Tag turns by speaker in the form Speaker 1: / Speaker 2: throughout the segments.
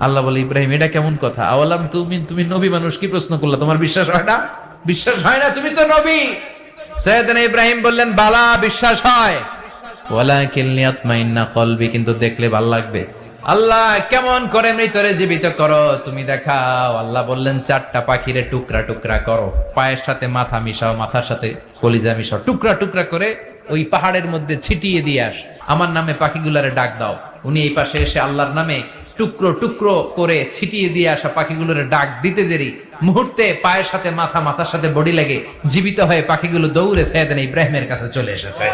Speaker 1: আল্লাহ বলে, ইব্রাহিম, এটা কেমন কথা? আওয়ালাম তুমি তুমি নবী, মানুষ, কি প্রশ্ন করলা? তোমার বিশ্বাস হয় না? বিশ্বাস হয় না, তুমি তো নবী। সৈয়দনা ইব্রাহিম বললেন, বালা, বিশ্বাস হয়। কিন্তু দেখলে ভালো লাগবে। আল্লাহ, কেমন করে মৃতরে জীবিত করো? তুমি দেখাও। আল্লাহ বললেন, চারটা পাখিরে টুকরা টুকরা করো। পায়ের সাথে মাথা মিশাও, মাথার সাথে কলিজা মিশাও। টুকরা টুকরা করে ওই পাহাড়ের মধ্যে ছিটিয়ে দিয়ে আস। আমার নামে পাখিগুলারে ডাক দাও। উনি এই পাশে এসে আল্লাহর নামে টুকরো টুকরো করে ছিটিয়ে দিয়ে আসা পাখিগুলোর ডাক দিতে দেরি। মুহূর্তে পায়ের সাথে মাথা, মাথার সাথে বডি লেগে জীবিত হয়ে পাখিগুলো দৌড়ে সৈয়দনা ইব্রাহিমের কাছে চলে এসেছে।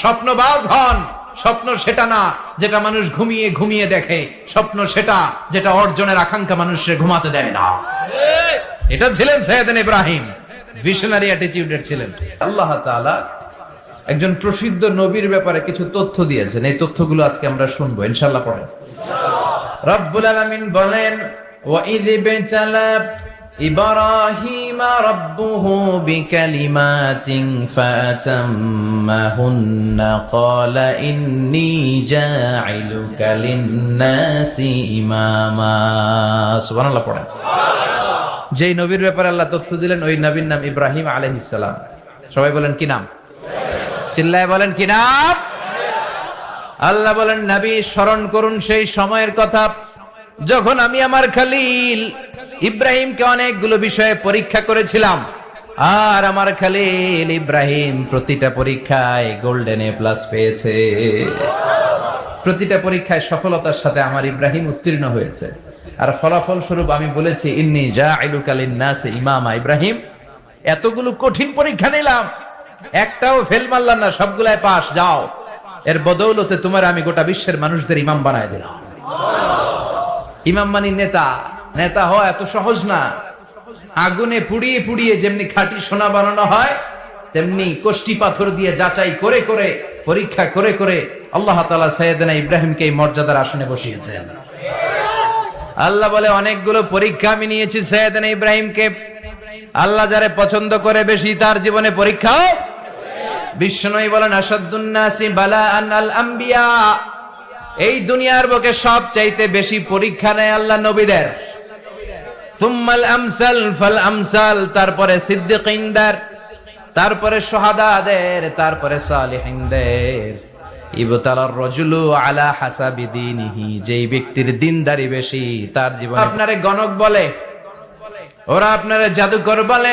Speaker 1: স্বপ্নবাজ হন। স্বপ্ন সেটা না যেটা মানুষ ঘুমিয়ে ঘুমিয়ে দেখে। স্বপ্ন সেটা যেটা অর্জনের আকাঙ্ক্ষা মানুষের ঘুমাতে দেয় না। এটা ছিলেন সৈয়দিন ইব্রাহিম। ভিশনারি অ্যাটিটিউডের ছিলেন। আল্লাহ তাআলা একজন প্রসিদ্ধ নবীর ব্যাপারে কিছু তথ্য দিয়েছেন এই তথ্যগুলো আজকে আমরা শুনবো ইনশাআল্লাহ পড়েন রব্বুল আলামিন বলেন ওয়াইদ বিতালা إبراهيم ربه بكلمات فأتمهن قال إني جاعلك للناس إماما سبحان الله পড়েন যেই নবীর ব্যাপারে আল্লাহ তথ্য দিলেন ওই নবীর নাম ইব্রাহিম আলাইহিস সালাম সবাই বলেন কি নাম চিল্লায় বলেন, কি নাম? আল্লাহ বলেন, নবী, স্মরণ করুন সেই সময়ের কথা। যখন আমি আমার খালিল ইব্রাহিমকে অনেকগুলো বিষয়ে পরীক্ষা করেছিলাম, আর আমার খালিল ইব্রাহিম প্রতিটা পরীক্ষায় গোল্ডেন এ প্লাস পেয়েছে। প্রতিটা পরীক্ষায় সফলতার সাথে আমার ইব্রাহিম উত্তীর্ণ হয়েছে। আর ফলাফল স্বরূপ আমি বলেছি, ইন্নি যা আইলুকালিন নাসে ইমামা ইব্রাহিম। এতগুলো কঠিন পরীক্ষা নিলাম। একটাও ফেল মারলাম না সবগুলায় পাস, যাও। এর বদৌলতে তোমার আমি গোটা বিশ্বের মানুষদের ইমাম বানায় দিলাম। ইমাম মানি নেতা। নেতা হওয়া এত সহজ না। আগুনে পুড়িয়ে পুড়িয়ে যেমনি খাঁটি সোনা বানানো হয়, তেমনি কোষ্টি পাথর দিয়ে যাচাই করে করে, পরীক্ষা করে করে আল্লাহ তালা সৈয়দনা ইব্রাহিমকে এই মর্যাদার আসনে বসিয়েছেন। আল্লাহ বলে, অনেকগুলো পরীক্ষা আমি নিয়েছি সৈয়দনা ইব্রাহিমকে। আল্লাহ যারে পছন্দ করে বেশি তার জীবনে পরীক্ষাও বিশ্বনয়ী বলেন আসাদুন্নাসি বালা আল আম্বিয়া এই দুনিয়ার বুকে সব চাইতে বেশি পরীক্ষা নেয় আল্লাহ নবীদের। সুম্মাল আমসাল ফাল আমসাল, তারপরে সিদ্দিকিনদের, তারপরে সোহাদাদের, তারপরে সালিহিনদের। ইবতালার রজুলু আলা হাসাবি দীনিহি, যেই ব্যক্তির দিনদারি বেশি, তার জীবন আপনারে গণক বলে, ওরা আপনারে জাদুকর বলে।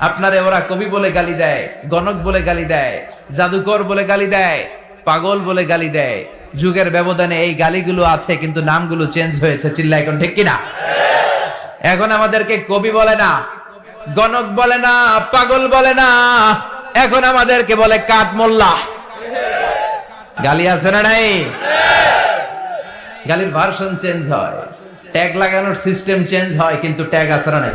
Speaker 1: আপনারে ওরা কবি বলে গালি দেয়, গণক বলে গালি দেয়, জাদুকর বলে গালি দেয়, পাগল বলে গালি দেয়। যুগের ব্যবধানে এই গালিগুলো আছে, কিন্তু নামগুলো চেঞ্জ হয়েছে চিল্লা এখন ঠিক কিনা? এখন আমাদেরকে কবি বলে না, গণক বলে না, পাগল বলে না, এখন আমাদেরকে বলে কাঠ মোল্লা। গালি আছে না নাই? গালির ভার্সন চেঞ্জ হয়। ট্যাগ লাগানোর সিস্টেম চেঞ্জ হয়, কিন্তু ট্যাগ আছে না নাই?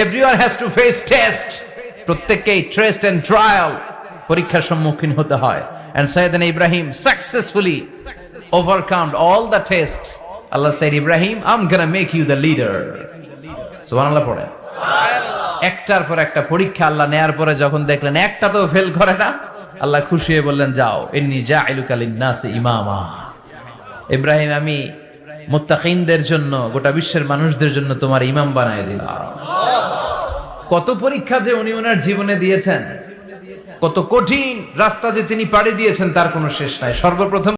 Speaker 1: Everyone has to face test প্রত্যেককেই ট্রেস্ট এন্ড ট্রায়াল পরীক্ষার সম্মুখীন হতে হয়। And Sayyidna Ibrahim successfully overcome all the tests Allah said Ibrahim, I'm gonna make you the leader. সুবহানাল্লাহ পড়েন। একটার পর একটা পরীক্ষা আল্লাহ নেয়ার পরে যখন দেখলেন একটা তো ফেল করে না, আল্লাহ খুশি হয়ে বললেন, যাও এমনি যা আইলুকালিন নাসে ইমামা। ইব্রাহিম, আমি মুত্তাকিনদের জন্য, গোটা বিশ্বের মানুষদের জন্য তোমার ইমাম বানায় দিল। কত পরীক্ষা যে উনি ওনার জীবনে দিয়েছেন, কত কঠিন রাস্তা যে তিনি পাড়ি দিয়েছেন, তার কোনো শেষ নাই। সর্বপ্রথম